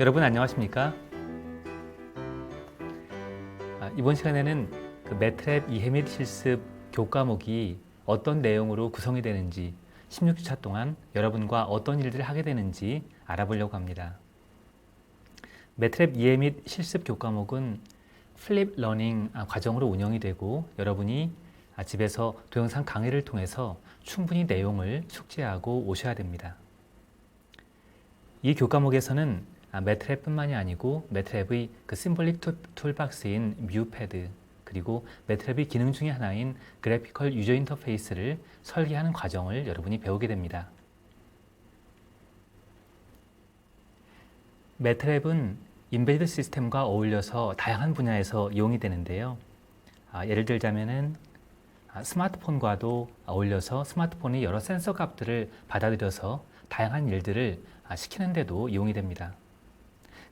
여러분 안녕하십니까? 아, 이번 시간에는 그 매트랩 이해 및 실습 교과목이 어떤 내용으로 구성이 되는지 16주차 동안 여러분과 어떤 일들을 하게 되는지 알아보려고 합니다. 매트랩 이해 및 실습 교과목은 플립 러닝 아, 과정으로 운영이 되고 여러분이 아, 집에서 동영상 강의를 통해서 충분히 내용을 숙지하고 오셔야 됩니다. 이 교과목에서는 아, 매트랩뿐만이 아니고 매트랩의 그 심볼릭 툴- 툴박스인 뮤패드 그리고 매트랩의 기능 중의 하나인 그래피컬 유저 인터페이스를 설계하는 과정을 여러분이 배우게 됩니다. 매트랩은 인베디드 시스템과 어울려서 다양한 분야에서 이용이 되는데요. 아, 예를 들자면은 아, 스마트폰과도 어울려서 스마트폰이 여러 센서 값들을 받아들여서 다양한 일들을 아, 시키는데도 이용이 됩니다.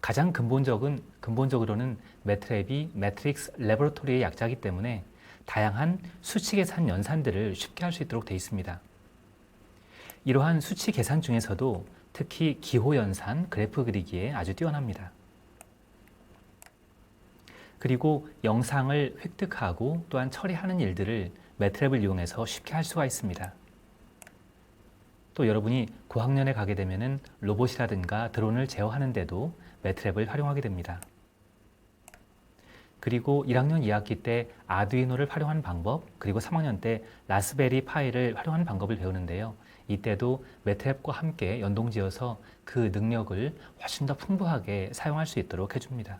가장 근본적은 근본적으로는 매트랩이 매트릭스 레버토리의 약자이기 때문에 다양한 수치 계산 연산들을 쉽게 할 수 있도록 되어 있습니다. 이러한 수치 계산 중에서도 특히 기호 연산, 그래프 그리기에 아주 뛰어납니다. 그리고 영상을 획득하고 또한 처리하는 일들을 매트랩을 이용해서 쉽게 할 수가 있습니다. 또 여러분이 고학년에 가게 되면은 로봇이라든가 드론을 제어하는데도 매트랩을 활용하게 됩니다. 그리고 1학년 2학기 때 아두이노를 활용하는 방법, 그리고 3학년 때 라스베리 파이를 활용하는 방법을 배우는데요. 이때도 매트랩과 함께 연동지어서 그 능력을 훨씬 더 풍부하게 사용할 수 있도록 해줍니다.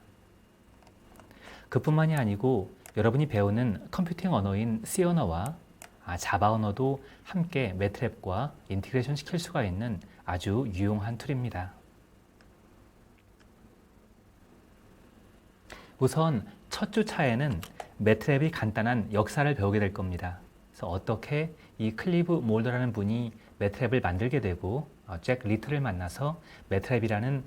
그뿐만이 아니고 여러분이 배우는 컴퓨팅 언어인 C 언어와 아, 자바 언어도 함께 매트랩과 인티그레이션 시킬 수가 있는 아주 유용한 툴입니다. 우선 첫 주차에는 매트랩이 간단한 역사를 배우게 될 겁니다. 그래서 어떻게 이 클리브 몰더라는 분이 매트랩을 만들게 되고 어, 잭 리틀을 만나서 매트랩이라는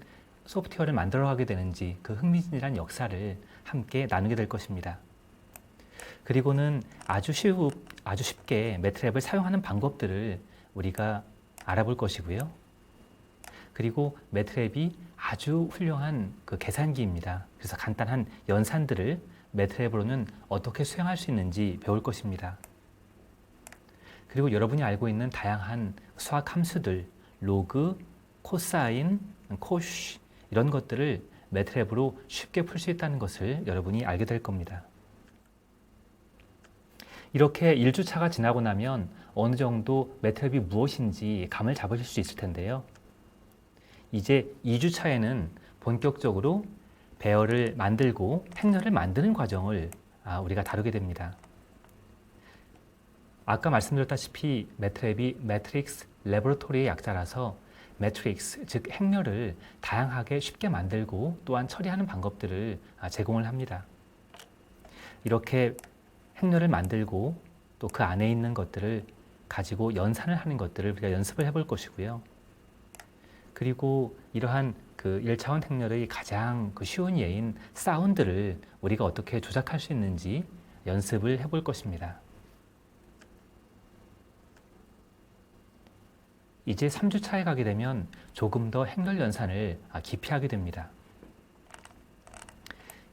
소프트웨어를 만들어 가게 되는지 그 흥미진진한 역사를 함께 나누게 될 것입니다. 그리고는 아주 쉬우, 아주 쉽게 매트랩을 사용하는 방법들을 우리가 알아볼 것이고요. 그리고 매트랩이 아주 훌륭한 그 계산기입니다. 그래서 간단한 연산들을 매트랩으로는 어떻게 수행할 수 있는지 배울 것입니다. 그리고 여러분이 알고 있는 다양한 수학 함수들, 로그, 코사인, 코쉬 이런 것들을 매트랩으로 쉽게 풀 수 있다는 것을 여러분이 알게 될 겁니다. 이렇게 1주차가 지나고 나면 어느 정도 매트랩이 무엇인지 감을 잡으실 수 있을 텐데요. 이제 2주 차에는 본격적으로 배열을 만들고 행렬을 만드는 과정을 아, 우리가 다루게 됩니다. 아까 말씀드렸다시피 매트랩이 매트릭스 레버토리의 약자라서 매트릭스 즉 행렬을 다양하게 쉽게 만들고 또한 처리하는 방법들을 아, 제공을 합니다. 이렇게 행렬을 만들고 또 그 안에 있는 것들을 가지고 연산을 하는 것들을 우리가 연습을 해볼 것이고요. 그리고 이러한 그 1차원 행렬의 가장 그 쉬운 예인 사운드를 우리가 어떻게 조작할 수 있는지 연습을 해볼 것입니다. 이제 3주차에 가게 되면 조금 더 행렬 연산을 아, 깊이 하게 됩니다.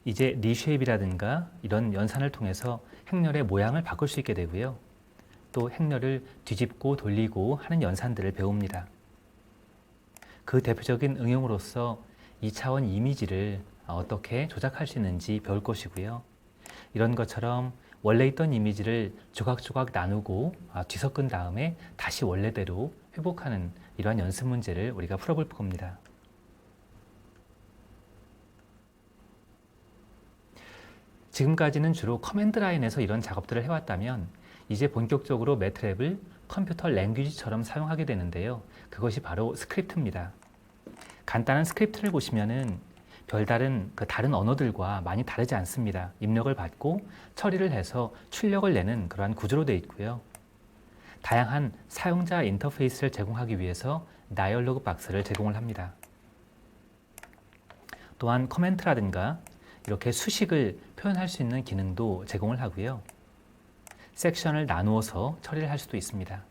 이제 리쉐입이라든가 이런 연산을 통해서 행렬의 모양을 바꿀 수 있게 되고요. 또 행렬을 뒤집고 돌리고 하는 연산들을 배웁니다. 그 대표적인 응용으로서 2차원 이미지를 어떻게 조작할 수 있는지 배울 것이고요. 이런 것처럼 원래 있던 이미지를 조각조각 나누고 아, 뒤섞은 다음에 다시 원래대로 회복하는 이러한 연습 문제를 우리가 풀어볼 겁니다. 지금까지는 주로 커맨드 라인에서 이런 작업들을 해왔다면 이제 본격적으로 매트랩을 컴퓨터 랭귀지처럼 사용하게 되는데요. 그것이 바로 스크립트입니다. 간단한 스크립트를 보시면은 별다른 그 다른 언어들과 많이 다르지 않습니다. 입력을 받고 처리를 해서 출력을 내는 그러한 구조로 되어 있고요. 다양한 사용자 인터페이스를 제공하기 위해서 다이얼로그 박스를 제공을 합니다. 또한 커멘트라든가 이렇게 수식을 표현할 수 있는 기능도 제공을 하고요. 섹션을 나누어서 처리를 할 수도 있습니다.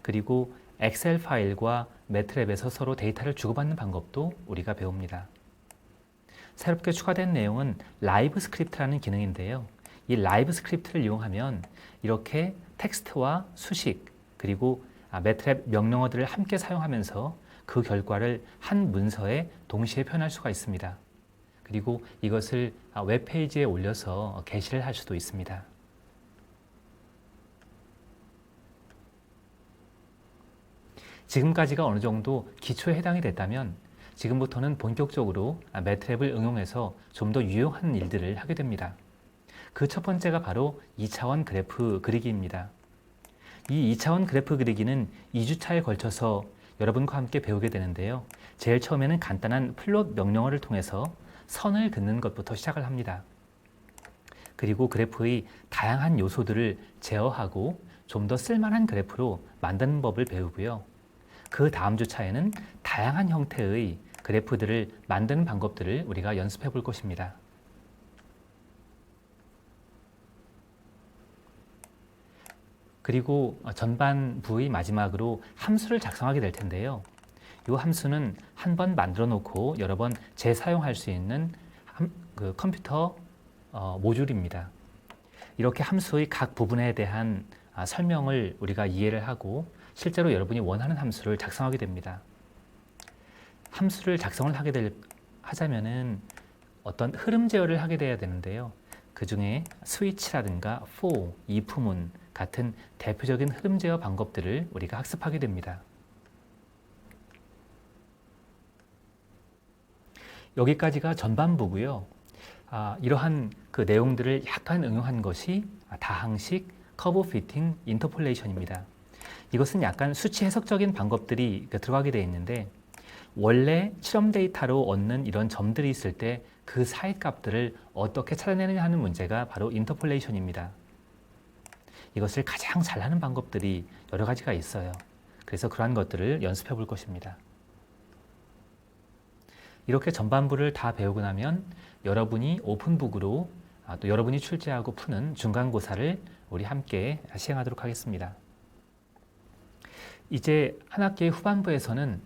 그리고 엑셀 파일과 매트랩에서 서로 데이터를 주고받는 방법도 우리가 배웁니다. 새롭게 추가된 내용은 라이브 스크립트라는 기능인데요. 이 라이브 스크립트를 이용하면 이렇게 텍스트와 수식 그리고 아, 매트랩 명령어들을 함께 사용하면서 그 결과를 한 문서에 동시에 표현할 수가 있습니다. 그리고 이것을 아, 웹페이지에 올려서 게시를 할 수도 있습니다. 지금까지가 어느 정도 기초에 해당이 됐다면 지금부터는 본격적으로 매트랩을 응용해서 좀 더 유용한 일들을 하게 됩니다. 그 첫 번째가 바로 2차원 그래프 그리기입니다. 이 2차원 그래프 그리기는 2주차에 걸쳐서 여러분과 함께 배우게 되는데요. 제일 처음에는 간단한 플롯 명령어를 통해서 선을 긋는 것부터 시작을 합니다. 그리고 그래프의 다양한 요소들을 제어하고 좀 더 쓸만한 그래프로 만드는 법을 배우고요. 그 다음 주차에는 다양한 형태의 그래프들을 만드는 방법들을 우리가 연습해 볼 것입니다. 그리고 전반부의 마지막으로 함수를 작성하게 될 텐데요. 이 함수는 한 번 만들어 놓고 여러 번 재사용할 수 있는 그 컴퓨터 어, 모듈입니다. 이렇게 함수의 각 부분에 대한 아, 설명을 우리가 이해를 하고 실제로 여러분이 원하는 함수를 작성하게 됩니다. 함수를 작성을 하게 될 하자면은 어떤 흐름 제어를 하게 돼야 되는데요. 그 중에 스위치라든가 for, if문 같은 대표적인 흐름 제어 방법들을 우리가 학습하게 됩니다. 여기까지가 전반부고요. 아, 이러한 그 내용들을 약간 응용한 것이 다항식 커브 피팅 인터폴레이션입니다. 이것은 약간 수치 해석적인 방법들이 들어가게 되어 있는데 원래 실험 데이터로 얻는 이런 점들이 있을 때 그 사이 값들을 어떻게 찾아내느냐 하는 문제가 바로 인터폴레이션입니다. 이것을 가장 잘하는 방법들이 여러 가지가 있어요. 그래서 그러한 것들을 연습해 볼 것입니다. 이렇게 전반부를 다 배우고 나면 여러분이 오픈북으로 아, 또 여러분이 출제하고 푸는 중간고사를 우리 함께 시행하도록 하겠습니다. 이제 한 학기의 후반부에서는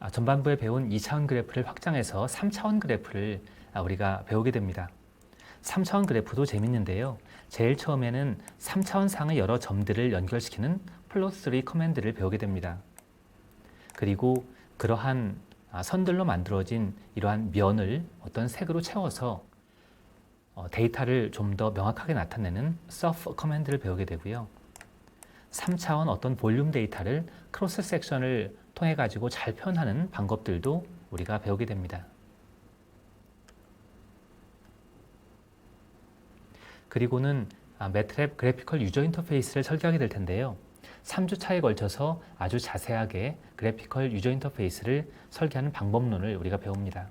아, 전반부에 배운 2차원 그래프를 확장해서 3차원 그래프를 아, 우리가 배우게 됩니다. 3차원 그래프도 재밌는데요. 제일 처음에는 3차원 상의 여러 점들을 연결시키는 플롯 3 커맨드를 배우게 됩니다. 그리고 그러한 아, 선들로 만들어진 이러한 면을 어떤 색으로 채워서 어, 데이터를 좀 더 명확하게 나타내는 surf 커맨드를 배우게 되고요. 3차원 어떤 볼륨 데이터를 크로스 섹션을 통해 가지고 잘 표현하는 방법들도 우리가 배우게 됩니다. 그리고는 매트랩 그래피컬 유저 인터페이스를 설계하게 될 텐데요. 3주 차에 걸쳐서 아주 자세하게 그래피컬 유저 인터페이스를 설계하는 방법론을 우리가 배웁니다.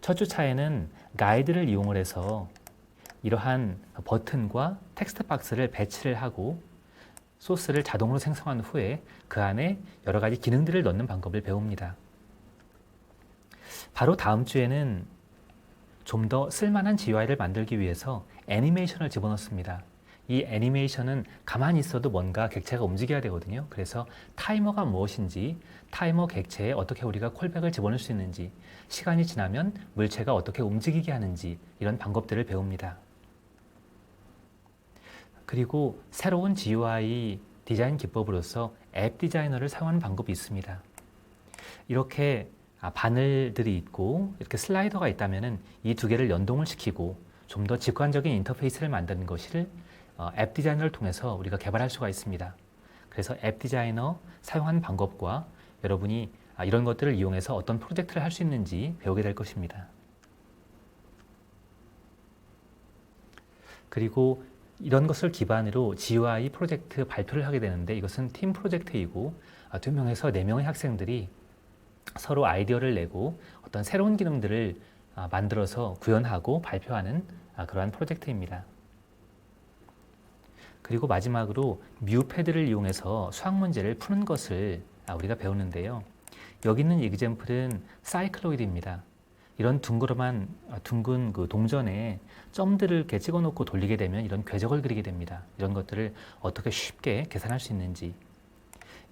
첫 주 차에는 가이드를 이용을 해서 이러한 버튼과 텍스트 박스를 배치를 하고 소스를 자동으로 생성한 후에 그 안에 여러 가지 기능들을 넣는 방법을 배웁니다. 바로 다음 주에는 좀 더 쓸만한 GUI를 만들기 위해서 애니메이션을 집어넣습니다. 이 애니메이션은 가만히 있어도 뭔가 객체가 움직여야 되거든요. 그래서 타이머가 무엇인지, 타이머 객체에 어떻게 우리가 콜백을 집어넣을 수 있는지, 시간이 지나면 물체가 어떻게 움직이게 하는지 이런 방법들을 배웁니다. 그리고 새로운 GUI 디자인 기법으로서 앱 디자이너를 사용하는 방법이 있습니다. 이렇게 아, 바늘들이 있고 이렇게 슬라이더가 있다면 이 두 개를 연동을 시키고 좀 더 직관적인 인터페이스를 만드는 것을 어, 앱 디자이너를 통해서 우리가 개발할 수가 있습니다. 그래서 앱 디자이너 사용하는 방법과 여러분이 아, 이런 것들을 이용해서 어떤 프로젝트를 할 수 있는지 배우게 될 것입니다. 그리고 이런 것을 기반으로 GUI 프로젝트 발표를 하게 되는데 이것은 팀 프로젝트이고 아, 두 명에서 네 명의 학생들이 서로 아이디어를 내고 어떤 새로운 기능들을 아, 만들어서 구현하고 발표하는 아, 그러한 프로젝트입니다. 그리고 마지막으로 뮤패드를 이용해서 수학 문제를 푸는 것을 우리가 배우는데요. 여기 있는 이그젬플은 사이클로이드입니다. 이런 둥그름한 아, 둥근 그 동전에 점들을 이렇게 찍어놓고 돌리게 되면 이런 궤적을 그리게 됩니다. 이런 것들을 어떻게 쉽게 계산할 수 있는지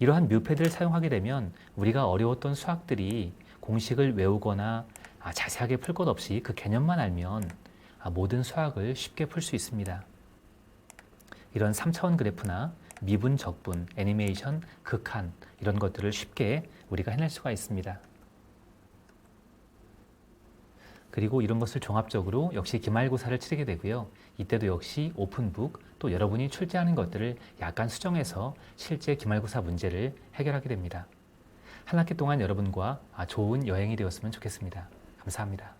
이러한 묘패들을 사용하게 되면 우리가 어려웠던 수학들이 공식을 외우거나 아, 자세하게 풀 것 없이 그 개념만 알면 아, 모든 수학을 쉽게 풀 수 있습니다. 이런 3차원 그래프나 미분, 적분, 애니메이션, 극한 이런 것들을 쉽게 우리가 해낼 수가 있습니다. 그리고 이런 것을 종합적으로 역시 기말고사를 치르게 되고요. 이때도 역시 오픈북 또 여러분이 출제하는 것들을 약간 수정해서 실제 기말고사 문제를 해결하게 됩니다. 한 학기 동안 여러분과 아, 좋은 여행이 되었으면 좋겠습니다. 감사합니다.